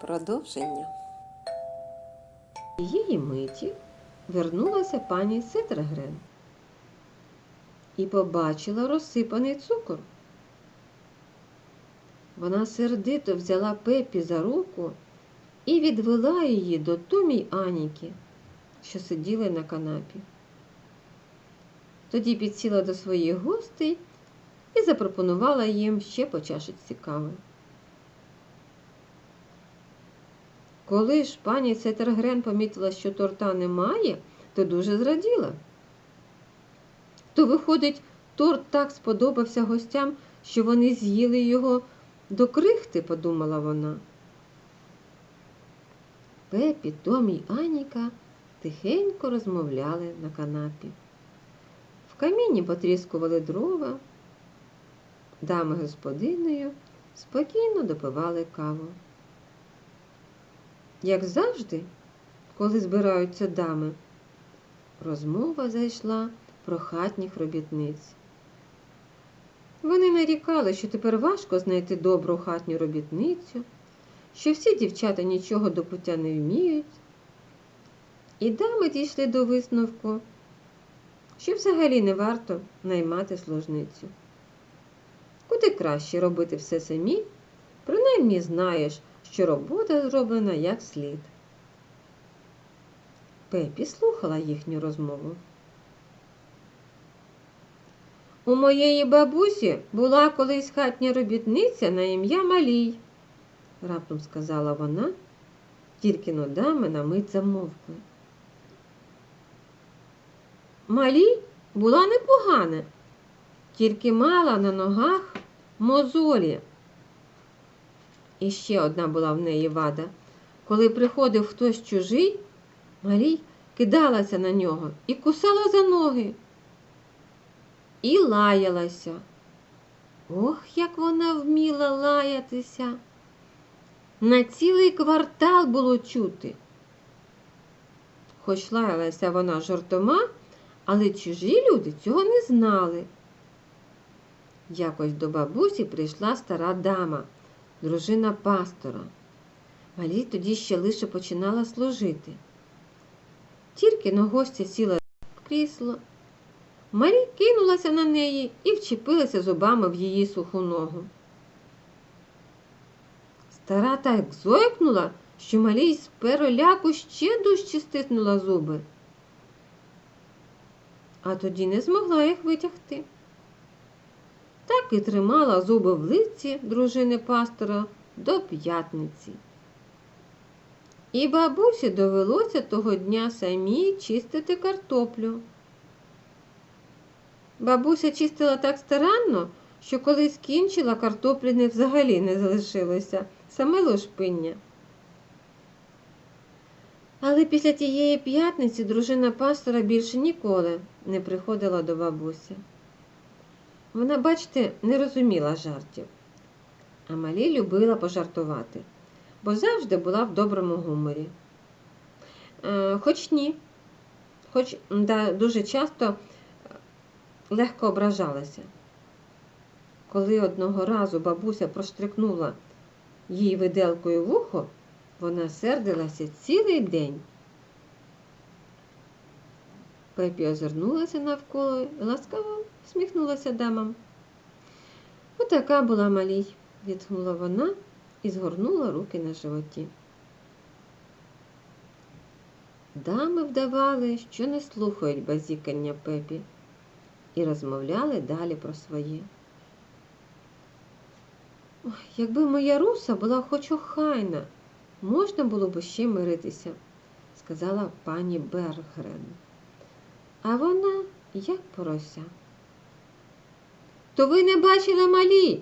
Продовження. Її миті вернулася пані Ситергрен і побачила розсипаний цукор. Вона сердито взяла Пепі за руку і відвела її до Томі Аніки, що сиділи на канапі. Тоді підсіла до своїх гостей і запропонувала їм ще по чашечці кави. Коли ж пані Сетергрен помітила, що торта немає, то дуже зраділа. То, виходить, торт так сподобався гостям, що вони з'їли його до крихти, подумала вона. Пепі, Томі й Аніка тихенько розмовляли на канапі. В каміні потріскували дрова, дами господинею спокійно допивали каву. Як завжди, коли збираються дами, розмова зайшла про хатніх робітниць. Вони нарікали, що тепер важко знайти добру хатню робітницю, що всі дівчата нічого до пуття не вміють. І дами дійшли до висновку, що взагалі не варто наймати служницю. Куди краще робити все самі, принаймні знаєш, що робота зроблена як слід. Пепі слухала їхню розмову. У моєї бабусі була колись хатня робітниця на ім'я Малій, раптом сказала вона, тільки но дами на мить замовкли. Малій була непогана, тільки мала на ногах мозолі. І ще одна була в неї вада. Коли приходив хтось чужий, Марій кидалася на нього і кусала за ноги. І лаялася. Ох, як вона вміла лаятися. На цілий квартал було чути. Хоч лаялася вона жартома, але чужі люди цього не знали. Якось до бабусі прийшла стара дама дружина пастора. Малі тоді ще лише починала служити. Тільки но гостя сіла в крісло. Марі кинулася на неї і вчепилася зубами в її суху ногу. Стара так зойкнула, що малій з переляку ще дужче стиснула зуби, а тоді не змогла їх витягти так і тримала зуби в лиці дружини пастора до п'ятниці. І бабусі довелося того дня самій чистити картоплю. Бабуся чистила так старанно, що коли скінчила, картоплі не взагалі не залишилося, саме лошпиння. Але після тієї п'ятниці дружина пастора більше ніколи не приходила до бабусі. Вона, бачите, не розуміла жартів. А малі любила пожартувати, бо завжди була в доброму гуморі. Е, хоч ні, хоч да, дуже часто легко ображалася. Коли одного разу бабуся проштрикнула їй виделкою в ухо, вона сердилася цілий день. Пепі озирнулася навколо і ласкаво всміхнулася дамам. Отака була малій, відгнула вона і згорнула руки на животі. Дами вдавали, що не слухають базікання пепі, і розмовляли далі про своє. Якби моя руса була хоч охайна, можна було б ще миритися, сказала пані Бергрен. А вона як порося. То ви не бачили малі,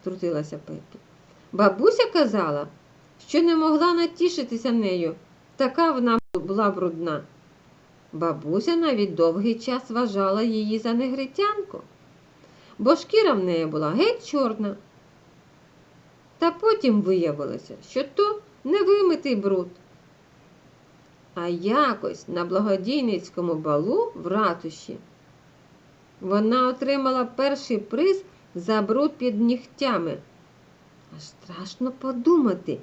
втрутилася Пепі. Бабуся казала, що не могла натішитися нею, така вона була брудна. Бабуся навіть довгий час вважала її за негритянку, бо шкіра в неї була геть чорна. Та потім виявилося, що то невимитий бруд. А якось на благодійницькому балу в ратуші вона отримала перший приз за бруд під нігтями. Аж страшно подумати,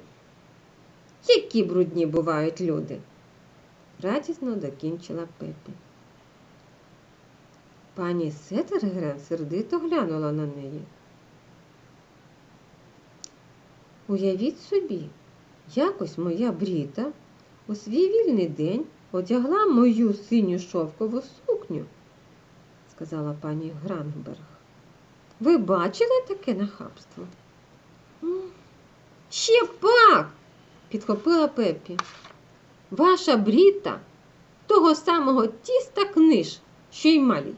які брудні бувають люди. Радісно докінчила Пепі. Пані Сетергрен сердито глянула на неї. Уявіть собі, якось моя Бріта у свій вільний день одягла мою синю шовкову сукню, сказала пані Гранберг. Ви бачили таке нахабство? «М, Ще пак, підхопила Пепі. Ваша Бріта того самого тіста книж, що й малій.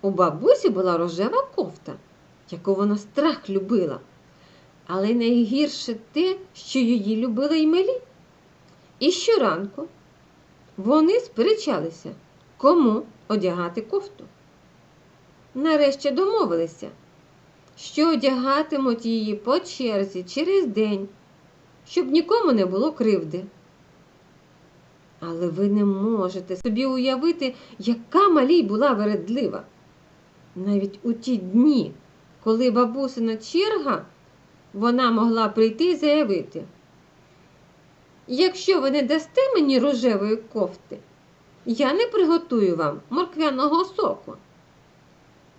У бабусі була рожева кофта, яку вона страх любила. Але найгірше те, що її любила й малі. І щоранку вони сперечалися, кому одягати кофту. Нарешті домовилися, що одягатимуть її по черзі через день, щоб нікому не було кривди. Але ви не можете собі уявити, яка малій була вередлива. Навіть у ті дні, коли бабусина черга, вона могла прийти і заявити. Якщо ви не дасте мені рожевої кофти, я не приготую вам морквяного соку.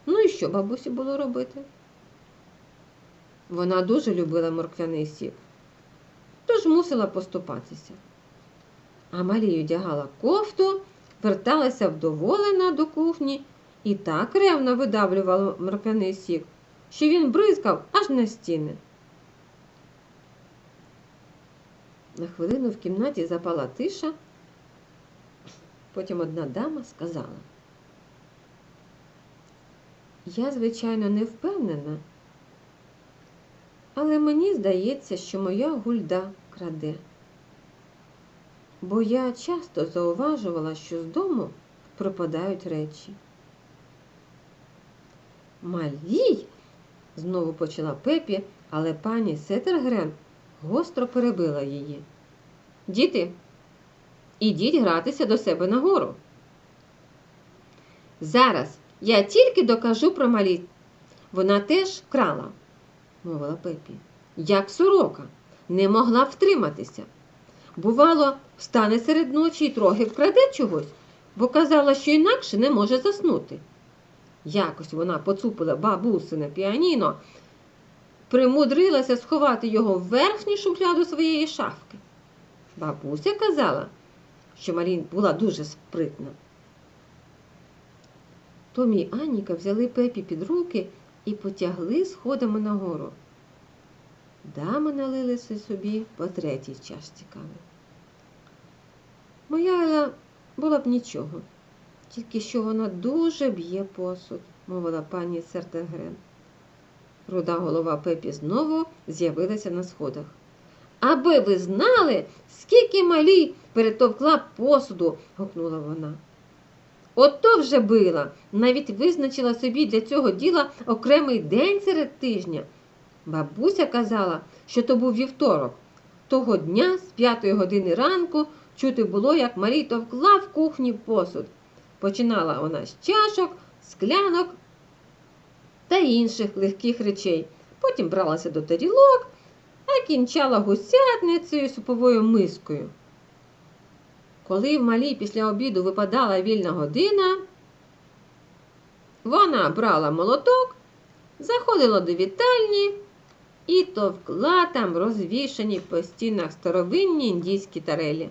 Ну і що бабусі було робити? Вона дуже любила морквяний сік, тож мусила поступатися. А Марія одягала кофту, верталася вдоволена до кухні і так ревно видавлювала морквяний сік, що він бризкав аж на стіни. На хвилину в кімнаті запала тиша, потім одна дама сказала. Я, звичайно, не впевнена, але мені здається, що моя гульда краде. Бо я часто зауважувала, що з дому пропадають речі. Малій, знову почала Пепі, але пані Сетергрен гостро перебила її. Діти, ідіть гратися до себе нагору. Зараз я тільки докажу про малі. Вона теж крала, мовила Пепі, як сорока, не могла втриматися. Бувало, встане серед ночі і трохи вкраде чогось, бо казала, що інакше не може заснути. Якось вона поцупила бабусине піаніно, примудрилася сховати його в верхню шухляду своєї шафки. Бабуся казала, що Марін була дуже спритна. Томі і Аніка взяли Пепі під руки і потягли сходами нагору. Дами налили собі по третій чашці кави. Моя Еля була б нічого, тільки що вона дуже б'є посуд, мовила пані Сертенгрен. Руда голова Пепі знову з'явилася на сходах. Аби ви знали, скільки малі перетовкла посуду, гукнула вона. Ото вже била, навіть визначила собі для цього діла окремий день серед тижня. Бабуся казала, що то був вівторок. Того дня з п'ятої години ранку чути було, як Марій товкла в кухні посуд. Починала вона з чашок, склянок та інших легких речей. Потім бралася до тарілок, а кінчала гусятницею суповою мискою. Коли в малій після обіду випадала вільна година, вона брала молоток, заходила до вітальні і товкла там розвішані по стінах старовинні індійські тарелі.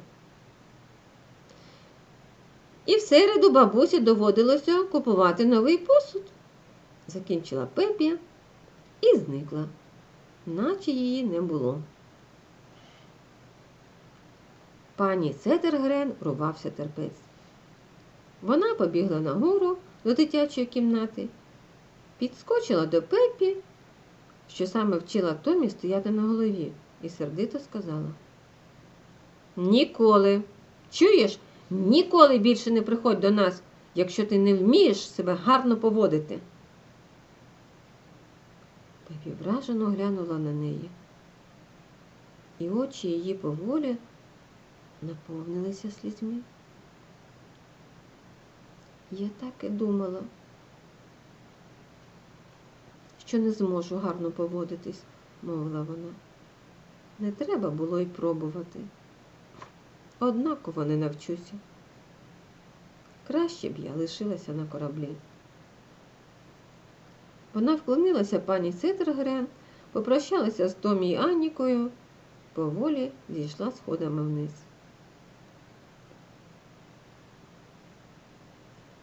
І в середу бабусі доводилося купувати новий посуд. Закінчила Пепі і зникла, наче її не було. Пані Сетергрен рубався терпець. Вона побігла нагору до дитячої кімнати, підскочила до Пепі, що саме вчила Томі стояти на голові, і сердито сказала: Ніколи, чуєш, ніколи більше не приходь до нас, якщо ти не вмієш себе гарно поводити. Пепі вражено глянула на неї, і очі її поволі наповнилися слізьми. Я так і думала, що не зможу гарно поводитись, мовила вона. Не треба було й пробувати. Однаково не навчуся. Краще б я лишилася на кораблі. Вона вклонилася пані Ситергрен, попрощалася з Томі і Аннікою, поволі зійшла сходами вниз.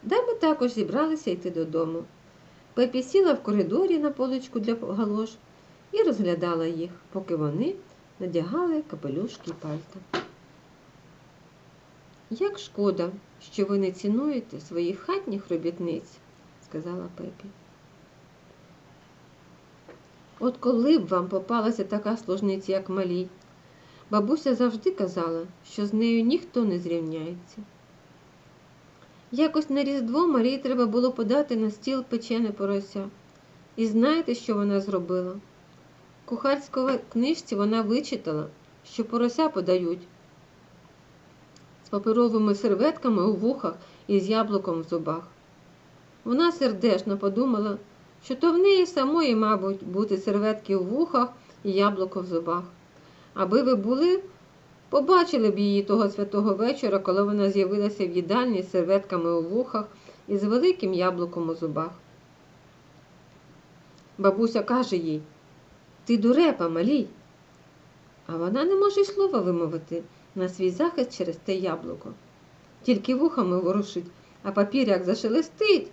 Дами також зібралися йти додому. Пепі сіла в коридорі на поличку для галош і розглядала їх, поки вони надягали капелюшки й пальта. Як шкода, що ви не цінуєте своїх хатніх робітниць, сказала Пепі. От коли б вам попалася така служниця, як малій, бабуся завжди казала, що з нею ніхто не зрівняється. Якось на Різдво Марії треба було подати на стіл печене порося. І знаєте, що вона зробила? В кухарській книжці вона вичитала, що порося подають з паперовими серветками у вухах і з яблуком в зубах. Вона сердечно подумала, що то в неї самої, мабуть, бути серветки у вухах і яблуко в зубах. Аби ви були, побачили б її того святого вечора, коли вона з'явилася в їдальні з серветками у вухах і з великим яблуком у зубах. Бабуся каже їй, ти дурепа, малій. А вона не може слова вимовити на свій захист через те яблуко. Тільки вухами ворушить, а папір як зашелестить.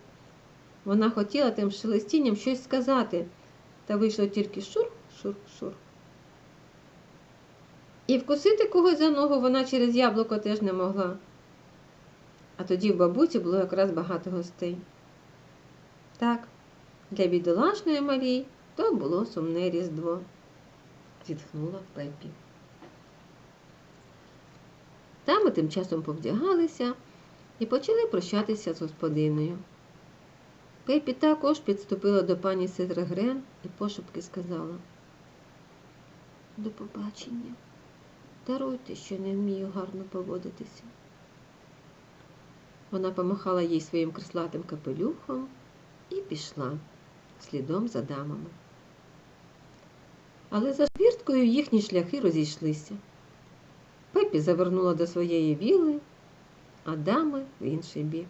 Вона хотіла тим шелестінням щось сказати, та вийшло тільки шур, шур, шур. І вкусити когось за ногу вона через яблуко теж не могла. А тоді в бабусі було якраз багато гостей. Так, для бідолашної Марії то було сумне різдво, зітхнула Пепі. Дами тим часом повдягалися і почали прощатися з господиною. Пепі також підступила до пані Ситрагрен і пошепки сказала До побачення. Даруйте, що не вмію гарно поводитися. Вона помахала їй своїм крислатим капелюхом і пішла слідом за дамами. Але за швірткою їхні шляхи розійшлися. Пепі завернула до своєї віли, а дами в інший бік.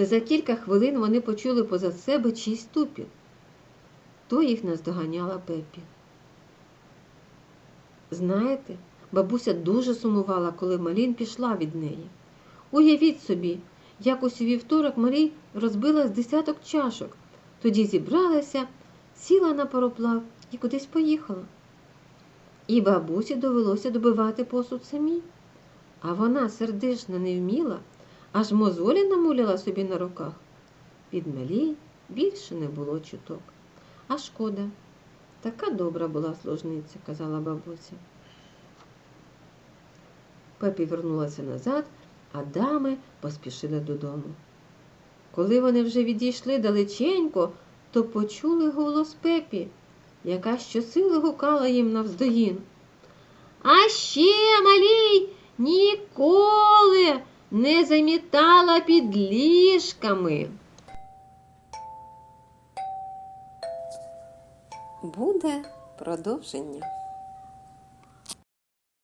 Та за кілька хвилин вони почули позад себе чийсь тупіт. То їх наздоганяла Пепі. Знаєте, бабуся дуже сумувала, коли Малін пішла від неї. Уявіть собі, якось у вівторок Марій розбила з десяток чашок, тоді зібралася, сіла на пароплав і кудись поїхала. І бабусі довелося добивати посуд самій. А вона сердешно не вміла, аж мозолі намуляла собі на руках. Від Мелії більше не було чуток. А шкода, така добра була служниця, казала бабуся. Пепі вернулася назад, а дами поспішили додому. Коли вони вже відійшли далеченько, то почули голос Пепі, яка щосили гукала їм навздогін. А ще малій ніколи не замітала під ліжками. Буде продовження.